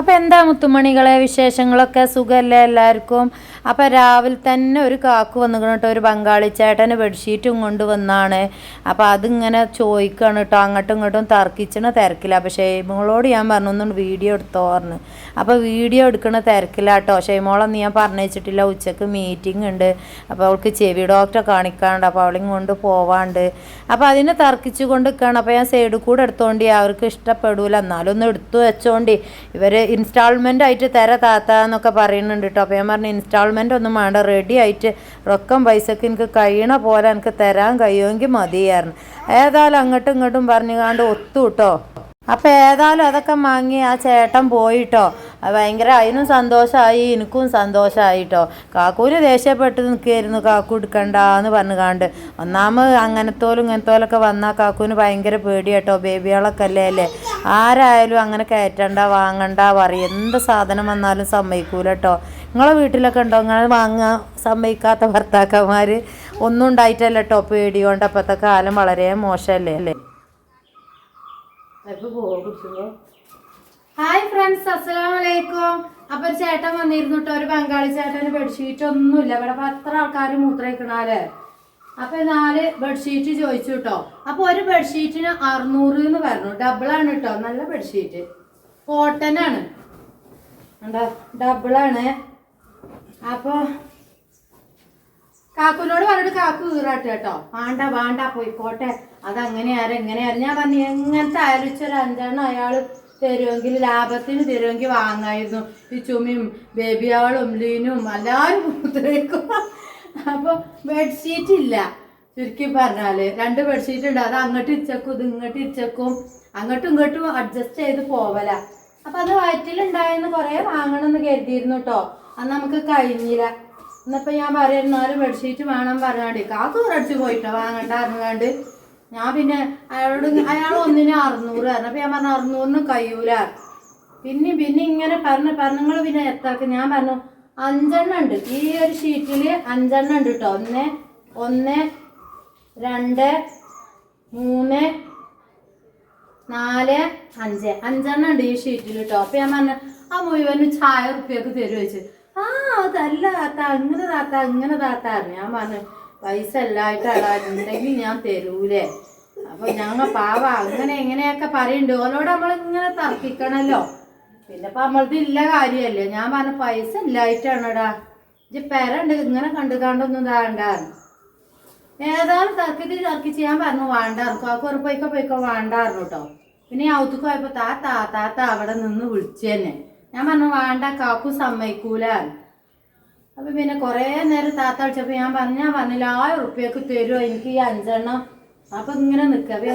അപ്പോൾ എന്താ മുത്തുമണികളെ വിശേഷങ്ങളൊക്കെ? സുഖമല്ലേ എല്ലാവർക്കും? അപ്പോൾ രാവിലെ തന്നെ ഒരു കാക്കു വന്നിക്കണം കേട്ടോ. ഒരു ബംഗാളി ചേട്ടന് ബെഡ്ഷീറ്റും കൊണ്ട് വന്നാണ് അപ്പോൾ അതിങ്ങനെ ചോദിക്കുകയാണ് കേട്ടോ. അങ്ങോട്ടും ഇങ്ങോട്ടും തർക്കിച്ചണ തിരക്കില്ല അപ്പോൾ ഷെയ്മോളോട് ഞാൻ പറഞ്ഞു ഒന്നും വീഡിയോ എടുത്തോ പറഞ്ഞു. അപ്പോൾ വീഡിയോ എടുക്കണ തിരക്കില്ല കേട്ടോ. ഷെയ്മോളൊന്നും ഞാൻ പറഞ്ഞു വെച്ചിട്ടില്ല ഉച്ചയ്ക്ക് മീറ്റിംഗ് ഉണ്ട്. അപ്പോൾ അവൾക്ക് ചെവി ഡോക്ടറെ കാണിക്കാണ്ട്. അപ്പോൾ അവളിങ് കൊണ്ട് പോവാണ്ട്. അപ്പോൾ അതിനെ തർക്കിച്ചു കൊണ്ട് നിൽക്കുകയാണ് അപ്പോൾ ഞാൻ സൈഡിൽ കൂടെ എടുത്തോണ്ടി അവർക്ക് ഇഷ്ടപ്പെടൂല. എന്നാലും ഒന്ന് എടുത്തു വെച്ചോണ്ടി. ഇവർ ഇൻസ്റ്റാൾമെന്റ് ആയിട്ട് തര താത്ത എന്നൊക്കെ പറയുന്നുണ്ട് കേട്ടോ അപ്പോൾ ഞാൻ പറഞ്ഞു ഇൻസ്റ്റാൾമെന്റ് ഒന്നും വേണ്ട റെഡി ആയിട്ട് റൊക്കം പൈസക്ക് എനിക്ക് കഴിയണ പോലെ എനിക്ക് തരാൻ കഴിയുമെങ്കിൽ മതിയായിരുന്നു ഏതായാലും അങ്ങോട്ടും ഇങ്ങോട്ടും പറഞ്ഞുകാണ്ട് ഒത്തു കേട്ടോ അപ്പോൾ ഏതായാലും അതൊക്കെ മാങ്ങി ആ ചേട്ടൻ പോയിട്ടോ. ഭയങ്കര അതിനും സന്തോഷമായി എനിക്കും സന്തോഷമായിട്ടോ കാക്കൂര് ദേഷ്യപ്പെട്ട് നിൽക്കുകയായിരുന്നു കാക്കു എടുക്കണ്ടെന്ന് പറഞ്ഞു കാണ്ട് അങ്ങനത്തോലും ഇങ്ങനത്തോലൊക്കെ വന്നാൽ കാക്കൂന് ഭയങ്കര പേടി കേട്ടോ ബേബികളൊക്കെ അല്ലേ അല്ലേ? ആരായാലും അങ്ങനെ കയറ്റണ്ട വാങ്ങണ്ട പറയും. എന്ത് സാധനം വന്നാലും സമ്മതിക്കൂല കേട്ടോ നിങ്ങളെ വീട്ടിലൊക്കെ ഉണ്ടോ? ഇങ്ങനെ വാങ്ങാൻ സമ്മതിക്കാത്ത ഭർത്താക്കന്മാർ ഒന്നും ഉണ്ടായിട്ടല്ല പേടി കൊണ്ട് അപ്പോഴത്തെ കാലം വളരെ മോശമല്ലേ അല്ലേ? ഹായ് ഫ്രണ്ട്സ് അസ്സലാമലൈക്കും. അപ്പൊ ചേട്ടൻ വന്നിരുന്നു കേട്ടോ ഒരു ബംഗാളി ചേട്ടന് ബെഡ്ഷീറ്റ് ഒന്നുമില്ല. ഇവിടെ പത്ര ആൾക്കാർ മൂത്രയിക്കണാൽ അപ്പൊ നാല് ബെഡ്ഷീറ്റ് ചോദിച്ചു കേട്ടോ അപ്പൊ ഒരു ബെഡ്ഷീറ്റിന് അറുന്നൂറ് എന്ന് പറഞ്ഞു. ഡബിൾ ആണ് കേട്ടോ നല്ല ബെഡ്ഷീറ്റ് കോട്ടൺ ആണ്. എന്താ ഡബിളാണ് അപ്പൊ കാക്കുനോട് പറഞ്ഞിട്ട് കാക്കു കീറാട്ടെ കേട്ടോ വേണ്ട വേണ്ട പോയിക്കോട്ടെ. അതങ്ങനെയാരെ എങ്ങനെയാരെ? ഞാൻ പറഞ്ഞു എങ്ങനത്തെ ആലോചിച്ചൊരു അഞ്ചെണ്ണം അയാൾ തരുമെങ്കിൽ ലാഭത്തിന് തരുമെങ്കിൽ വാങ്ങായിരുന്നു. ഈ ചുമയും ബേബിയാളും ലീനും എല്ലാവരും മൂത്രയ്ക്കും അപ്പോൾ ബെഡ്ഷീറ്റ് ഇല്ല. ചുരുക്കി പറഞ്ഞാൽ രണ്ട് ബെഡ്ഷീറ്റ് ഉണ്ട്. അത് അങ്ങോട്ട് ഇച്ചക്കും ഇത് ഇങ്ങോട്ട് ഇച്ചക്കും അങ്ങോട്ടും ഇങ്ങോട്ടും അഡ്ജസ്റ്റ് ചെയ്ത് പോവല. അപ്പൊ അത് വയറ്റിലുണ്ടായെന്ന് കുറേ വാങ്ങണമെന്ന് കരുതിയിരുന്നു കേട്ടോ അന്ന് നമുക്ക് കഴിഞ്ഞില്ല. എന്നപ്പോൾ ഞാൻ പറയുന്ന ഒരു ബെഡ്ഷീറ്റ് വേണം പറഞ്ഞാണ്ട്. കാക്കും അടിച്ചു പോയിട്ടോ വാങ്ങണ്ട അറിഞ്ഞാണ്ട് ഞാൻ പിന്നെ അയാളോട് അയാൾ ഒന്നിന് അറുന്നൂറ് പറഞ്ഞു. അപ്പൊ ഞാൻ പറഞ്ഞു അറുന്നൂറിന് കഴിയൂല. പിന്നെ പിന്നെ ഇങ്ങനെ പറഞ്ഞ പറഞ്ഞു. നിങ്ങൾ പിന്നെ എത്താക്ക്. ഞാൻ പറഞ്ഞു അഞ്ചെണ്ണം ഉണ്ട്. ഈ ഒരു ഷീറ്റിൽ അഞ്ചെണ്ണം ഉണ്ട് കേട്ടോ ഒന്ന് ഒന്ന് രണ്ട് മൂന്ന് നാല് അഞ്ച്. അഞ്ചെണ്ണം ഉണ്ട് ഈ ഷീറ്റിൽ കേട്ടോ അപ്പൊ ഞാൻ പറഞ്ഞു ആ മുഴുവനും ചായ ഉറുപ്പ്യൊക്കെ തരുമോ ആ അതല്ല താത്ത. അങ്ങനെ താത്ത അങ്ങനെ താത്ത. പറഞ്ഞു ഞാൻ പറഞ്ഞു പൈസ എല്ലായിട്ടാടാ ഉണ്ടെങ്കിൽ ഞാൻ തരൂലേ. അപ്പൊ ഞങ്ങൾ പാവ അങ്ങനെ എങ്ങനെയൊക്കെ പറയുന്നുണ്ട് നമ്മൾ ഇങ്ങനെ തർക്കിക്കണല്ലോ. പിന്നെ ഇപ്പൊ നമ്മളത് ഇല്ല കാര്യമല്ലേ ഞാൻ പറഞ്ഞ പൈസ ഇല്ലായിട്ടാണടാ. ഇജ്ജ് പെരണ്ട് ഇങ്ങനെ കണ്ടു കണ്ടൊന്നും ഇതാണ്ടായിരുന്നു ഏതായാലും തർക്കിച്ച് തർക്കിച്ച് ചെയ്യാൻ പറഞ്ഞു വേണ്ടായിരുന്നു ആ കുറപ്പൊക്കെ പോയിക്കോ വേണ്ടായിരുന്നു കേട്ടോ പിന്നെ ഔത്തുക്ക് പോയപ്പോ താ താത്ത അവിടെ നിന്ന് വിളിച്ചു തന്നെ ഞാൻ പറഞ്ഞു വേണ്ട കാക്കു സമ്മതിക്കൂല. അപ്പൊ പിന്നെ കുറേ നേരം താത്ത അടിച്ചപ്പോ ഞാൻ പറഞ്ഞു ഞാൻ പറഞ്ഞില്ല ആയിരം ഉറുപ്പിയൊക്കെ തരുമോ എനിക്ക് ഈ അഞ്ചെണ്ണം. അപ്പൊ ഇങ്ങനെ നിൽക്കുക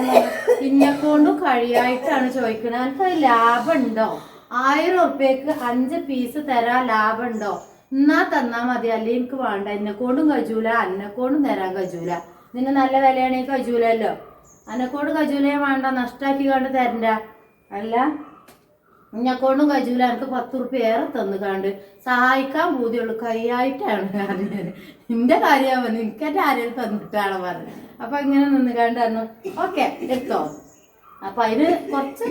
ഇന്നെക്കൊണ്ടും കഴിയായിട്ടാണ് ചോദിക്കുന്നത് ലാഭം ഉണ്ടോ ആയിരം ഉറുപ്പ്യക്ക് അഞ്ച് പീസ് തരാൻ ലാഭം ഉണ്ടോ എന്നാ തന്നാ മതി. അല്ലെ എനിക്ക് വേണ്ട. എന്നെക്കൊണ്ടും കജൂല അന്നെക്കൊണ്ടും തരാൻ കജൂല നിന്നെ നല്ല വിലയാണെങ്കിൽ കജൂലല്ലോ അന്നെക്കൊണ്ട് കജൂലേ വേണ്ട. നഷ്ടാക്കി കണ്ട് തരണ്ട. അല്ല എന്നെക്കൊണ്ടും കജൂല എനിക്ക് പത്ത് റുപ്യ ഏറെ തന്നു കണ്ട്. സഹായിക്കാൻ ബോധ്യമുള്ളൂ കൈയായിട്ടാണ് പറഞ്ഞത്. നിന്റെ കാര്യം പറഞ്ഞു എനിക്കെന്റെ ആരെയും തന്നിട്ടാണ് പറഞ്ഞത്. അപ്പൊ ഇങ്ങനെ നിന്ന് പറഞ്ഞു ഓക്കെ എടുത്തോ. അപ്പൊ അതിന് കുറച്ച്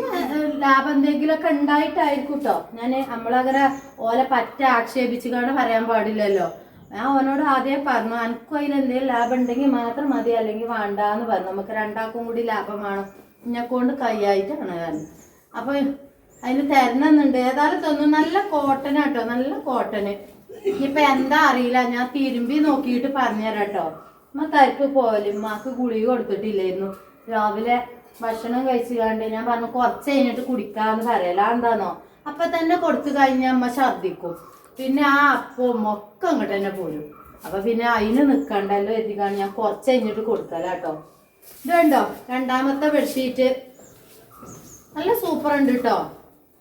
ലാഭം എന്തെങ്കിലുമൊക്കെ ഉണ്ടായിട്ടായിരിക്കും കേട്ടോ ഞാൻ നമ്മളങ്ങനെ ഓലെ പറ്റ ആക്ഷേപിച്ചു കൊണ്ട് പറയാൻ പാടില്ലല്ലോ. ഞാൻ അവനോട് ആദ്യം പറഞ്ഞു എനിക്കും അതിൽ എന്തെങ്കിലും ലാഭം ഉണ്ടെങ്കിൽ മാത്രം മതി അല്ലെങ്കിൽ വേണ്ടാന്ന് പറഞ്ഞു. നമുക്ക് രണ്ടാൾക്കും കൂടി ലാഭം വേണം. എന്നെ കൊണ്ട് കൈയായിട്ടാണ് കാരണം അപ്പൊ അതിന് തരണമെന്നുണ്ട് ഏതായാലും തോന്നുന്നു നല്ല കോട്ടൺ കേട്ടോ നല്ല കോട്ടൺ ഇനിയിപ്പൊ എന്താ അറിയില്ല. ഞാൻ തിരുമ്പി നോക്കിയിട്ട് പറഞ്ഞുതരാം കേട്ടോ അമ്മ തരക്ക് പോലും ഉമ്മാക്ക് ഗുളിക കൊടുത്തിട്ടില്ലായിരുന്നു രാവിലെ ഭക്ഷണം കഴിച്ചു കണ്ട് ഞാൻ പറഞ്ഞു കുറച്ച് കഴിഞ്ഞിട്ട് കുടിക്കാന്ന് പറയല. എന്താണോ അപ്പൊ തന്നെ കൊടുത്തു കഴിഞ്ഞാൽ അമ്മ ഛർദിക്കും പിന്നെ ആ അപ്പവും ഒക്കെ അങ്ങോട്ട് തന്നെ പോരും. അപ്പൊ പിന്നെ അതിന് നിക്കണ്ടല്ലോ എത്തിക്കാണ് ഞാൻ കുറച്ച് കഴിഞ്ഞിട്ട് കൊടുക്കലാട്ടോ. ഇത് കണ്ടോ രണ്ടാമത്തെ ബെഡ്ഷീറ്റ് നല്ല സൂപ്പർ ഉണ്ട് കേട്ടോ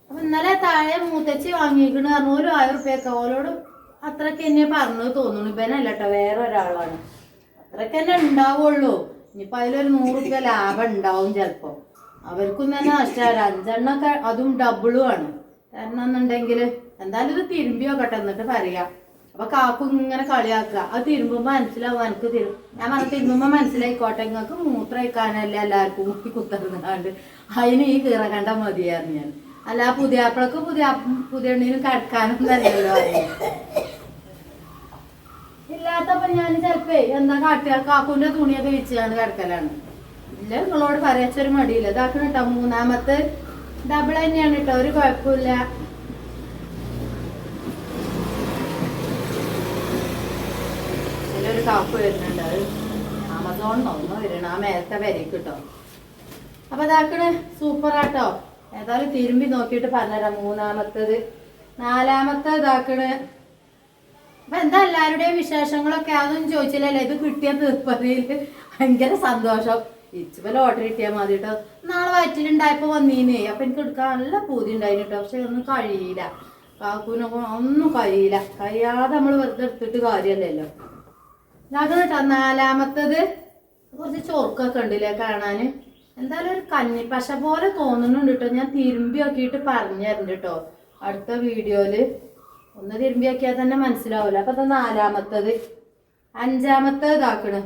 അപ്പൊ ഇന്നലെ താഴെ മൂത്തച്ചി വാങ്ങിക്കണ് പറഞ്ഞു ഒരു ആയിരം റുപ്യൊക്കെ ഓലോട് അത്രയ്ക്ക് എന്നെ പറഞ്ഞു തോന്നുന്നു. ഇവനല്ല കേട്ടോ വേറെ ഒരാളാണ് അത്രയ്ക്ക് തന്നെ ഉണ്ടാവുള്ളൂ. ഇനിയിപ്പോ അതിലൊരു നൂറ് റുപ്യ ലാഭം ഉണ്ടാവും ചിലപ്പോ. അവർക്കും തന്നെ നഷ്ടമല്ല അഞ്ചെണ്ണൊക്കെ അതും ഡബിളും ആണ്. കാരണം എന്നുണ്ടെങ്കിൽ എന്തായാലും ഇത് തിരുമ്പി നോക്കട്ടെ എന്നിട്ട് പറയാം. അപ്പൊ കാക്കു ഇങ്ങനെ കളിയാക്കുക. അത് തിരുമ്പുമ്പോ മനസ്സിലാവും എനിക്ക് തിരു ഞാൻ പറഞ്ഞ തിരുമ്പുമ്പോ മനസ്സിലായിക്കോട്ടെ നിങ്ങൾക്ക് മൂത്രം വയ്ക്കാനല്ലേ എല്ലാവർക്കും കുത്തി കുത്തറുന്നാണ്ട് അതിന് ഈ കീറ കണ്ട മതിയായിരുന്നു ഞാൻ. അല്ല പുതിയാപ്പിളക്ക് പുതിയ പുതിയ എണ്ണീനും കിടക്കാനൊന്നും അറിയല്ലോ ഇല്ലാത്തപ്പോ ഞാൻ ചെലപ്പേ എന്താ കാട്ടുക കാക്കൂന്റെ തുണിയൊക്കെ വിരിച്ചാണ് കിടക്കലാണ്. ഇല്ല നിങ്ങളോട് പറയാച്ചൊരു മടിയില്ല. ഇതാക്കണം കേട്ടോ മൂന്നാമത്തെ ഡബിൾ തന്നെയാണ് കേട്ടോ ഒരു കുഴപ്പമില്ല. ഒരു കാപ്പ് വരുന്നുണ്ട്. അത് ആമസോണിൽ ഒന്ന് വരണം. ആ മേലത്തെ വരയ്ക്ക് കേട്ടോ അപ്പൊ ഇതാക്കണേ സൂപ്പർ ആട്ടോ. ഏതായാലും തിരുമ്പി നോക്കിയിട്ട് പറഞ്ഞുതരാം. മൂന്നാമത്തത്. നാലാമത്തെ ഇതാക്കണ് അപ്പൊ എന്താ എല്ലാവരുടെയും വിശേഷങ്ങളൊക്കെ? അതൊന്നും ചോദിച്ചില്ലല്ലേ. ഇത് കിട്ടിയ തീർപ്പതിയിൽ ഭയങ്കര സന്തോഷം. ഇച്ചിപ്പോ ലോട്ടറി കിട്ടിയാൽ മതി കേട്ടോ നാളെ വയറ്റിലുണ്ടായപ്പോ വന്നീനേ. അപ്പൊ എനിക്ക് എടുക്കാൻ നല്ല പൂതി ഉണ്ടായിന് കേട്ടോ പക്ഷെ ഒന്നും കഴിയില്ല. കാക്കൂനൊക്കെ ഒന്നും കഴിയില്ല. കഴിയാതെ നമ്മൾ വെറുതെ എടുത്തിട്ട് കാര്യമല്ലല്ലോ ഇതാക്കണം കേട്ടോ നാലാമത്തത്. കുറച്ച് ചൊറുക്കൊക്കെ ഉണ്ടല്ലേ കാണാന്? എന്തായാലും ഒരു കഞ്ഞിപ്പശ പോലെ തോന്നുന്നുണ്ട് കേട്ടോ ഞാൻ തിരുമ്പി നോക്കിയിട്ട് പറഞ്ഞു തരുന്നുണ്ട് കേട്ടോ അടുത്ത വീഡിയോയിൽ. ഒന്ന് തിരുമ്പി നോക്കിയാൽ തന്നെ മനസ്സിലാവില്ല അപ്പൊ അത് നാലാമത്തത്. അഞ്ചാമത്തെ ഇതാക്കണ്.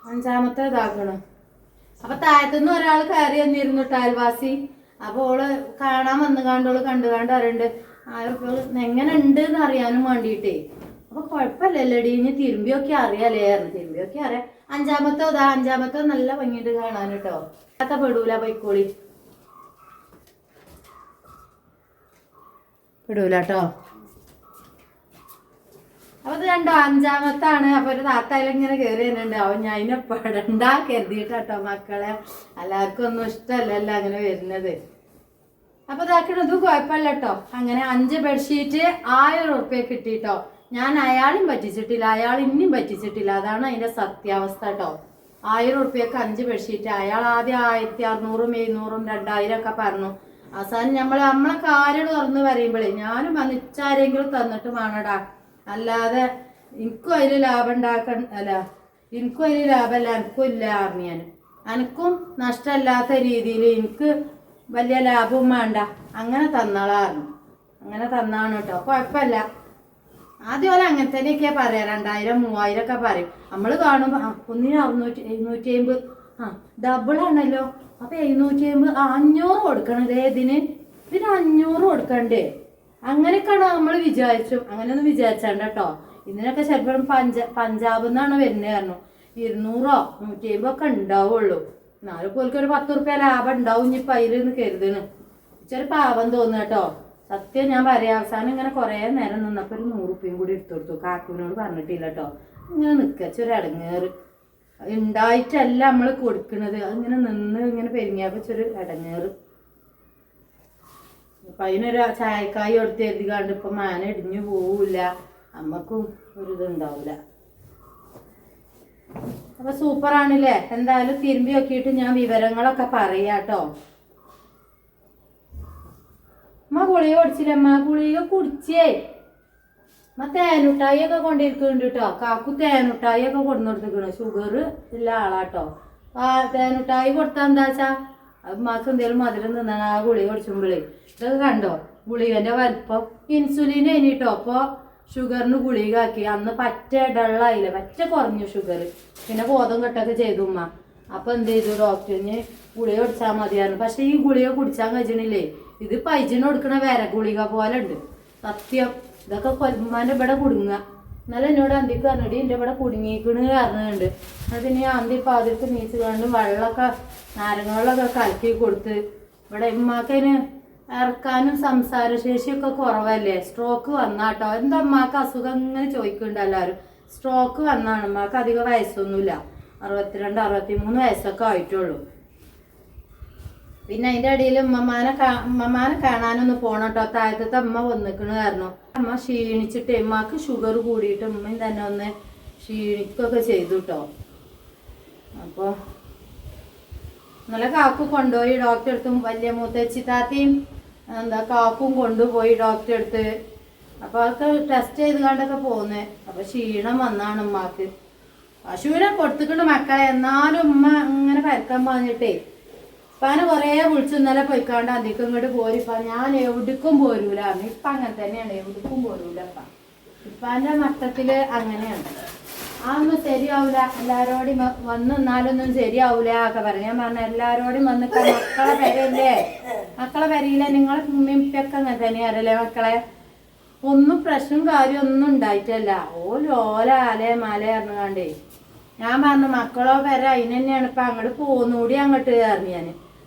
അഞ്ചാമത്തെ ഇതാക്കണ്. അപ്പൊ താഴത്തുനിന്ന് ഒരാൾ കയറി വന്നിരുന്നു അയൽവാസി. അപ്പൊ ഓൾ കാണാൻ വന്നു കണ്ടോൾ കണ്ടു കണ്ട് അറിയണ്ട് എങ്ങനെ ഉണ്ട് എന്ന് അറിയാനും വേണ്ടിയിട്ടേ. അപ്പൊ കുഴപ്പമില്ലല്ലോടി. ഇനി തിരുമ്പിയൊക്കെ അറിയാലേ തിരുമ്പിയൊക്കെ അറിയാം. അഞ്ചാമത്തെ ഇതാ അഞ്ചാമത്തെ നല്ല ഭംഗിയുണ്ട് കാണാൻ കേട്ടോ. അതൊക്കെ പെടൂല പൈക്കോളി പെടൂല കേട്ടോ. അപ്പൊ രണ്ടോ അഞ്ചാമത്താണ്. അപ്പൊ ഒരു താത്തായാലും ഇങ്ങനെ കയറി വരുന്നുണ്ട്. അവൻ ഞാൻ അതിനെ പെടണ്ട കരുതിയിട്ടോ മക്കളെ. എല്ലാവർക്കും ഒന്നും ഇഷ്ടമല്ലല്ലോ അങ്ങനെ വരുന്നത്. അപ്പൊ ഇതാക്കണത് കുഴപ്പമില്ല കേട്ടോ. അങ്ങനെ അഞ്ച് ബെഡ്ഷീറ്റ് ആയിരം ഉറുപ്പ്യ കിട്ടിട്ടോ. ഞാൻ അയാളും പറ്റിച്ചിട്ടില്ല അയാൾ ഇനിയും പറ്റിച്ചിട്ടില്ല. അതാണ് അതിന്റെ സത്യാവസ്ഥ കേട്ടോ. ആയിരം ഉറുപ്പ്യക്ക് അഞ്ച് ബെഡ്ഷീറ്റ്. അയാൾ ആദ്യം ആയിരത്തി അറുന്നൂറും എഴുന്നൂറും രണ്ടായിരം ഒക്കെ പറഞ്ഞു. അവസാനം നമ്മൾ നമ്മളെ കാര്യം തുറന്ന് പറയുമ്പോഴേ ഞാനും വന്ന് ഇച്ചാരെങ്കിലും തന്നിട്ട് വേണടാ. അല്ലാതെ എനിക്കും അതിൽ ലാഭം ഉണ്ടാക്ക അല്ല എനിക്കും അതിൽ ലാഭമല്ല എനിക്കും ഇല്ല അറിഞ്ഞു ഞാൻ. എനിക്കും നഷ്ടമല്ലാത്ത രീതിയിൽ എനിക്ക് വലിയ ലാഭവും വേണ്ട. അങ്ങനെ തന്നാളായിരുന്നു അങ്ങനെ തന്നാണ് കേട്ടോ. കുഴപ്പമില്ല. ആദ്യം പോലെ അങ്ങനെ തന്നെയൊക്കെയാ പറയാ. രണ്ടായിരം മൂവായിരം ഒക്കെ പറയും. നമ്മൾ കാണുമ്പോൾ ആ ഒന്നിന് അറുന്നൂറ്റി എഴുന്നൂറ്റി അമ്പത് ആ ഡബിൾ ആണല്ലോ. അപ്പൊ എഴുന്നൂറ്റി അമ്പത് അഞ്ഞൂറ് കൊടുക്കണത് ഇതിന്? ഇതിന് അഞ്ഞൂറ് കൊടുക്കണ്ടേ? അങ്ങനെയൊക്കെയാണ് നമ്മൾ വിചാരിച്ചു. അങ്ങനെയൊന്നും വിചാരിച്ചാണ്ട് കേട്ടോ ഇതിനൊക്കെ ചിലപ്പോൾ പഞ്ച പഞ്ചാബിൽ നിന്നാണ് വരുന്നത് കാരണം ഇരുന്നൂറോ നൂറ്റി അമ്പത് ഒക്കെ ഉണ്ടാവുള്ളൂ. എന്നാലും പോലും ഒരു പത്ത് റുപ്യ ലാഭം ഉണ്ടാവും ഇനി പൈലെന്ന് കരുതണ് ഇച്ചൊരു പാവം തോന്നുന്നു കേട്ടോ. സത്യം ഞാൻ പറയാം. അവസാനം ഇങ്ങനെ കുറേ നേരം നിന്നപ്പോൾ ഒരു നൂറ് റുപ്യയും കൂടി എടുത്തു കൊടുത്തു. കാക്കുവിനോട് പറഞ്ഞിട്ടില്ല കേട്ടോ ഇങ്ങനെ നിൽക്കച്ചൊരു ഇടങ്ങേറ് ഉണ്ടായിട്ടല്ല നമ്മൾ കൊടുക്കണത്. അതിങ്ങനെ നിന്ന് ഇങ്ങനെ പെരുങ്ങിയപ്പോൾ ഇച്ചൊരു ഇടങ്ങേറ് അപ്പൊ അതിനൊരു ചായക്കായി എടുത്ത് എഴുതിക്കാണ്ട് ഇപ്പൊ മാന ഇടിഞ്ഞു പോവില്ല. അമ്മക്കും ഒരു ഇതുണ്ടാവില്ല അപ്പൊ സൂപ്പറാണല്ലേ എന്തായാലും തിരുമ്പി നോക്കിയിട്ട് ഞാൻ വിവരങ്ങളൊക്കെ പറയാട്ടോ അമ്മ ഗുളിക കുടിച്ചില്ല അമ്മ ഗുളിക കുടിച്ചേ. അമ്മ തേനുട്ടായി ഒക്കെ കൊണ്ടിരിക്കുന്നുണ്ട് കേട്ടോ. കാക്കു തേനുട്ടായി ഒക്കെ കൊണ്ടുകൊടുത്തിരിക്കണു ഷുഗർ ഇല്ല ആളാട്ടോ. ആ തേനുട്ടായി കൊടുത്താ എന്താ വെച്ചാ അമ്മയ്ക്ക് എന്തേലും മധുരം തിന്നാണ് ആ ഗുളിക കുടിച്ചുമ്പോഴേ ഇതൊക്കെ കണ്ടോ? ഗുളികന്റെ വലിപ്പം ഇൻസുലിൻ കഴിഞ്ഞിട്ടോ അപ്പൊ ഷുഗറിന് ഗുളിക ആക്കി അന്ന് പറ്റ ഡള്ളായില്ല പറ്റ കുറഞ്ഞു ഷുഗർ പിന്നെ ബോധം കെട്ടൊക്കെ ചെയ്തു ഉമ്മ. അപ്പൊ എന്ത് ചെയ്തു? ഡോക്ടറിന് ഗുളിക കുടിച്ചാൽ മതിയായിരുന്നു. പക്ഷെ ഈ ഗുളിക കുടിച്ചാൽ കഴിച്ചണില്ലേ ഇത് പൈജിന് കൊടുക്കണ വേര ഗുളിക പോലെ ഉണ്ട് സത്യം. ഇതൊക്കെ കൊല്ലുമ്മാന്റെ ഇവിടെ കുടുങ്ങുക. എന്നാലും എന്നോട് അന്തിക്ക് പറഞ്ഞിട്ട് എന്റെ ഇവിടെ കുടുങ്ങിക്കണ് കാരണമുണ്ട് അത് പിന്നെ അന്തി പാതിർക്ക് നീച്ച് കണ്ട് വെള്ളമൊക്കെ നാരങ്ങ വെള്ളമൊക്കെ കലക്കി കൊടുത്ത്. ഇവിടെ ഉമ്മാക്കതിന് ഇറക്കാനും സംസാരശേഷിയൊക്കെ കുറവല്ലേ? സ്ട്രോക്ക് വന്നാട്ടോ. എന്താ ഉമ്മാക്ക് അസുഖം ഇങ്ങനെ ചോദിക്കുന്നുണ്ട് സ്ട്രോക്ക് വന്നാണ്. ഉമ്മാക്ക് അധികം വയസ്സൊന്നുമില്ല. അറുപത്തിരണ്ട് അറുപത്തിമൂന്ന് വയസ്സൊക്കെ ആയിട്ടുള്ളൂ. പിന്നെ അതിന്റെ ഇടയിൽ ഉമ്മമാനെ ഉമ്മമാനെ കാണാനൊന്ന് പോണം കേട്ടോ താഴത്തെ അമ്മ വന്നിക്കണ് കാരണം അമ്മ ക്ഷീണിച്ചിട്ട് ഉമ്മക്ക് ഷുഗർ കൂടിയിട്ട് ഉമ്മയും തന്നെ ഒന്ന് ക്ഷീണിക്കൊക്കെ ചെയ്തു കേട്ടോ അപ്പോൾ ഇന്നലെ കാക്കു കൊണ്ടുപോയി ഡോക്ടറെ അടുത്തും വലിയ മൂത്തച്ചി താത്തയും എന്താ കാക്കും കൊണ്ടുപോയി ഡോക്ടറെ അടുത്ത്. അപ്പോൾ അവർക്ക് ടെസ്റ്റ് ചെയ്ത് കണ്ടൊക്കെ പോകുന്നേ അപ്പോൾ ക്ഷീണം വന്നാണ് ഉമ്മാക്ക്. പശുവിനെ കൊടുത്തിട്ടുണ്ട് മക്കളെ. എന്നാലും ഉമ്മ ഇങ്ങനെ പരക്കാൻ പറഞ്ഞിട്ടേ ഇപ്പാനെ കുറേ വിളിച്ചു ഇന്നലെ പോയിക്കാണ്ട് അധികം ഇങ്ങോട്ട് പോരിപ്പ ഞാൻ എവിടേക്കും പോരൂല. ഇപ്പ അങ്ങനെ തന്നെയാണ്. എവിടേക്കും പോരൂല ഇപ്പ. ഇപ്പാന്റെ മട്ടത്തിൽ അങ്ങനെയാണ്. അതൊന്നും ശരിയാവൂല. എല്ലാരോടും വന്ന് നിന്നാലൊന്നും ശരിയാവൂല ഒക്കെ പറഞ്ഞു ഞാൻ പറഞ്ഞു എല്ലാരോടും വന്ന് മക്കളെ പെരയില്ലേ? മക്കളെ പെരയില്ല നിങ്ങളെ ഉമ്മിപ്പൊക്കെ അങ്ങനെ തന്നെയാണല്ലേ മക്കളെ? ഒന്നും പ്രശ്നം കാര്യം ഒന്നും ഉണ്ടായിട്ടല്ല. ഓ ലോല അലേ മല അറിഞ്ഞാണ്ടേ ഞാൻ പറഞ്ഞു മക്കളോ പെര അതിനെന്നെയാണ് ഇപ്പൊ. അങ്ങോട്ട് പോന്നൂടി അങ്ങോട്ട് അറിഞ്ഞു ഞാൻ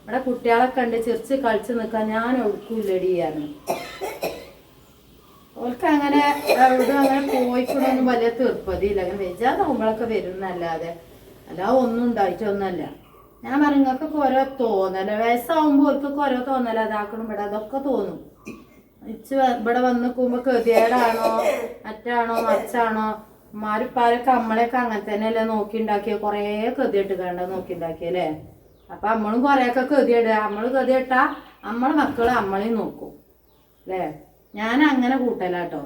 ഇവിടെ കുട്ടികളെ കണ്ട് ചിരിച്ച് കളിച്ച് നിൽക്കാൻ ഞാൻ ഒഴുക്കില്ലടിയാണ് ഓൾക്ക് അങ്ങനെ അവിടെ അങ്ങനെ പോയിക്കൊണ്ടൊന്നും വലിയ തീർപ്പതിയില്ല. അങ്ങനെ വെജാതാകുമ്പോഴൊക്കെ വരുന്നല്ലാതെ. അല്ല ഒന്നും ഉണ്ടായിട്ടൊന്നല്ല ഞാൻ പറഞ്ഞു നിങ്ങൾക്കൊക്കെ ഓരോ തോന്നല. വയസ്സാവുമ്പോൾ ഓർക്കൊക്കെ ഓരോ തോന്നല അതാക്കണം ഇവിടെ അതൊക്കെ തോന്നും. ഇവിടെ വന്ന് നിൽക്കുമ്പോ കൃതിയേടാണോ മറ്റാണോ? മച്ചാണോ ഉമ്മാരിപ്പാരൊക്കെ നമ്മളെയൊക്കെ അങ്ങനെ തന്നെയല്ലേ നോക്കി ഉണ്ടാക്കിയ കുറേ ഇട്ട് കണ്ട നോക്കി ഉണ്ടാക്കിയല്ലേ അപ്പൊ നമ്മളും കുറേയൊക്കെ ഗതിയിടുക നമ്മൾ ഗതിയിട്ടാ നമ്മളെ മക്കൾ നമ്മളെയും നോക്കും. അല്ലേ ഞാൻ അങ്ങനെ കൂട്ടലാട്ടോ.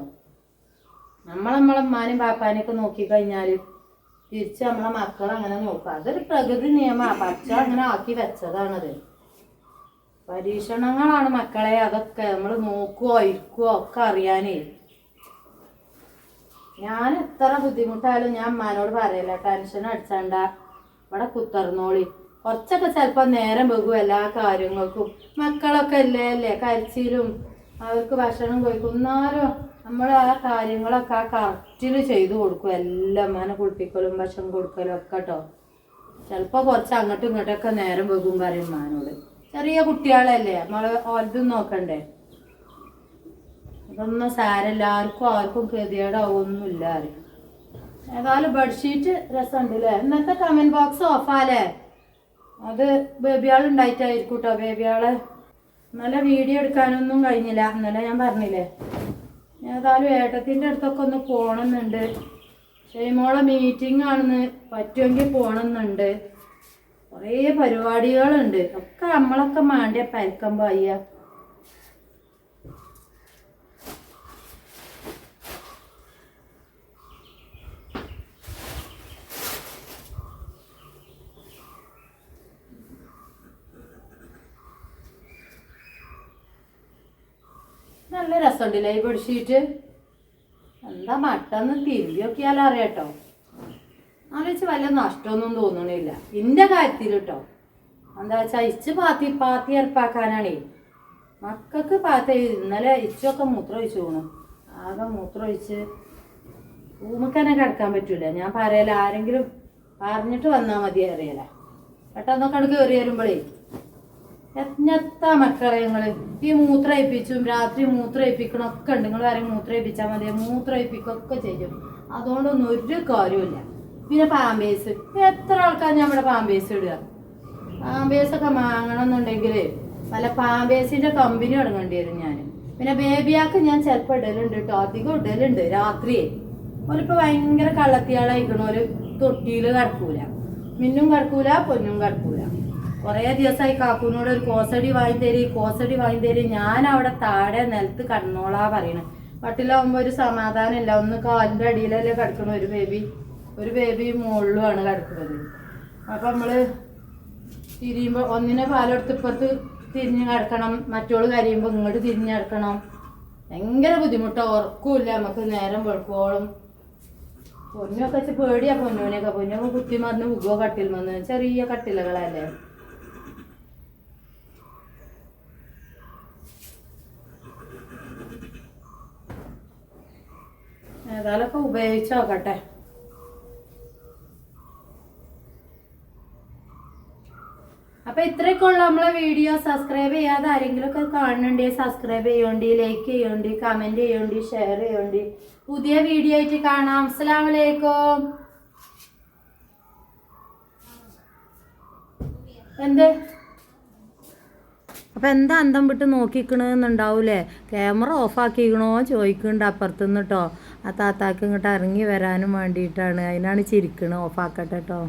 നമ്മൾ നമ്മളെ ഉമ്മാനും പാപ്പാനെയൊക്കെ നോക്കി കഴിഞ്ഞാൽ തിരിച്ച് നമ്മളെ മക്കൾ അങ്ങനെ നോക്കുക അതൊരു പ്രകൃതി നിയമമാണ് പച്ച അങ്ങനെ ആക്കി വെച്ചതാണത്. പരീക്ഷണങ്ങളാണ് മക്കളെ. അതൊക്കെ നമ്മൾ നോക്കുവോ ഇരിക്കുവോ ഒക്കെ അറിയാനേ. ഞാൻ എത്ര ബുദ്ധിമുട്ടായാലും ഞാൻ അമ്മാനോട് പറയില്ല ടെൻഷൻ അടിച്ചണ്ട ഇവിടെ കുത്തർന്നോളി. കുറച്ചൊക്കെ ചിലപ്പോൾ നേരം വെക്കും എല്ലാ കാര്യങ്ങൾക്കും. മക്കളൊക്കെ അല്ലേ അല്ലേ? കരച്ചിലും അവർക്ക് ഭക്ഷണം കഴിക്കും. എന്നാലും നമ്മൾ ആ കാര്യങ്ങളൊക്കെ ആ കറക്റ്റിൽ ചെയ്തു കൊടുക്കും. എല്ലാം മന കുളിപ്പിക്കലും ഭക്ഷണം കൊടുക്കലും ഒക്കെ കേട്ടോ ചിലപ്പോൾ കുറച്ച് അങ്ങോട്ടും ഇങ്ങോട്ടൊക്കെ നേരം വെക്കും പറയും മാനോട് ചെറിയ കുട്ടികളല്ലേ നമ്മൾ ഓലതും നോക്കണ്ടേ? ഇതൊന്നും സാരല്ല ആർക്കും ആർക്കും ഗതികേടാവൊന്നുമില്ല ഏതായാലും ബെഡ്ഷീറ്റ് രസമുണ്ട് അല്ലേ ഇന്നത്തെ കമന്റ് ബോക്സ് ഓഫാലേ അത് ബേബിയാൾ ഉണ്ടായിട്ടായിരിക്കും കേട്ടോ ബേബിയാൾ ഇന്നലെ വീഡിയോ എടുക്കാനൊന്നും കഴിഞ്ഞില്ല. ഇന്നലെ ഞാൻ പറഞ്ഞില്ലേ ഏതായാലും ഏട്ടത്തിന്റെ അടുത്തൊക്കെ ഒന്ന് പോകണമെന്നുണ്ട് ഷെയ്മോളെ മീറ്റിംഗ് ആണെന്ന് പറ്റുമെങ്കിൽ പോകണമെന്നുണ്ട് കുറേ പരിപാടികളുണ്ട്. ഒക്കെ നമ്മളൊക്കെ മാണ്ടിയ പരക്കം പായ്യ നല്ല രസമുണ്ടല്ലേ ഈ ബെഡ്ഷീറ്റ് എന്താ മട്ടെന്ന് തിരിഞ്ഞു നോക്കിയാലോ അറിയാട്ടോ. ആലോചിച്ച് വല്ല നഷ്ടമൊന്നും തോന്നണില്ല. എന്റെ കാര്യത്തിൽ കേട്ടോ എന്താ വെച്ചാൽ ഇച്ച് പാത്തി പാത്തി അൽപ്പാക്കാനാണേ മക്കൾക്ക് പാത്ത ഇന്നലെ ഇച്ചൊക്കെ മൂത്രം ഒഴിച്ചു പോണു. ആകെ മൂത്രം ഒഴിച്ച് ഭൂമിക്കന്നെ കിടക്കാൻ പറ്റൂല. ഞാൻ പറയല ആരെങ്കിലും പറഞ്ഞിട്ട് വന്നാൽ മതി അറിയല. പെട്ടെന്നൊക്കെ കണക്ക് കയറി വരുമ്പോഴേ എത്ര മക്കളെ നിങ്ങൾ ഈ മൂത്രയിപ്പിച്ചും രാത്രി മൂത്രയിപ്പിക്കണമൊക്കെ ഉണ്ട്. നിങ്ങൾ ആരെയും മൂത്രയിപ്പിച്ചാൽ മതി. മൂത്രയിപ്പിക്കൊക്കെ ചെയ്യും. അതുകൊണ്ടൊന്നും ഒരു കാര്യമില്ല പിന്നെ പാമ്പേസ്. എത്ര ആൾക്കാർ നമ്മുടെ പാമ്പേസ് ഇടുക? പാമ്പേസ് ഒക്കെ വാങ്ങണം എന്നുണ്ടെങ്കിൽ പല പാമ്പേസിന്റെ കമ്പനി തുടങ്ങേണ്ടി വരും ഞാൻ പിന്നെ ബേബിയാക്ക് ഞാൻ ചിലപ്പോൾ ഇടലുണ്ട് കേട്ടോ അധികം ഇടലുണ്ട് രാത്രിയെ. ഓലിപ്പോ ഭയങ്കര കള്ളത്തിയാളായിക്കണ? ഒരു തൊട്ടിയിൽ കിടക്കൂല. മിന്നും കിടക്കൂല പൊന്നും കിടക്കൂല. കുറേ ദിവസമായി കാക്കൂനോട് ഒരു കോസടി വാങ്ങി തരി കോസടി വാങ്ങി തരി ഞാൻ അവിടെ താഴെ നിലത്ത് കടന്നോളാ പറയണേ. പട്ടിലാവുമ്പോ ഒരു സമാധാനമില്ല. ഒന്ന് കാലിന്റെ അടിയിലല്ലേ കിടക്കണ. ഒരു ബേബി ഒരു ബേബി മുകളിലുമാണ് കിടക്കുന്നത്. അപ്പൊ നമ്മൾ തിരിയുമ്പോ ഒന്നിനെ പാലെടുത്ത് ഇപ്പുറത്ത് തിരിഞ്ഞ് കിടക്കണം. മറ്റോൾ കരിയുമ്പോ ഇങ്ങോട്ട് തിരിഞ്ഞ് കിടക്കണം. ഭയങ്കര ബുദ്ധിമുട്ടാ. ഉറക്കൂല്ല. നമുക്ക് നേരം വെളുക്കോളും പൊന്നൊക്കെ പേടിയാ പൊന്നോനെയൊക്കെ. പൊന്നൊക്കെ കുത്തി മറന്ന് ഉഗോ കട്ടിൽ വന്ന് ചെറിയ കട്ടിലകളല്ലേ? ഏതായാലൊക്കെ ഉപയോഗിച്ച് നോക്കട്ടെ അപ്പൊ ഇത്രയൊക്കെ ഉള്ള നമ്മളെ വീഡിയോ സബ്സ്ക്രൈബ് ചെയ്യാതെ ആരെങ്കിലും ഒക്കെ കാണുന്നുണ്ട് സബ്സ്ക്രൈബ് ചെയ്യണ്ടി ലൈക്ക് ചെയ്യണ്ടി കമന്റ് ചെയ്യണ്ടി ഷെയർ ചെയ്യണ്ടി. പുതിയ വീഡിയോ ആയിട്ട് കാണാം. അസ്സലാമു അലൈക്കും. എന്ത്? അപ്പൊ എന്താ അന്തം വിട്ട് നോക്കിക്കണെന്നുണ്ടാവൂലേ? ക്യാമറ ഓഫ് ആക്കിക്കണോ ചോദിക്കുന്നുണ്ട് അപ്പുറത്തുനിന്ന് കേട്ടോ ആ താത്താക്ക് ഇങ്ങോട്ട് ഇറങ്ങി വരാനും വേണ്ടിയിട്ടാണ്. അതിനാണ് ചിരിക്കണത് ഓഫാക്കട്ടെ കേട്ടോ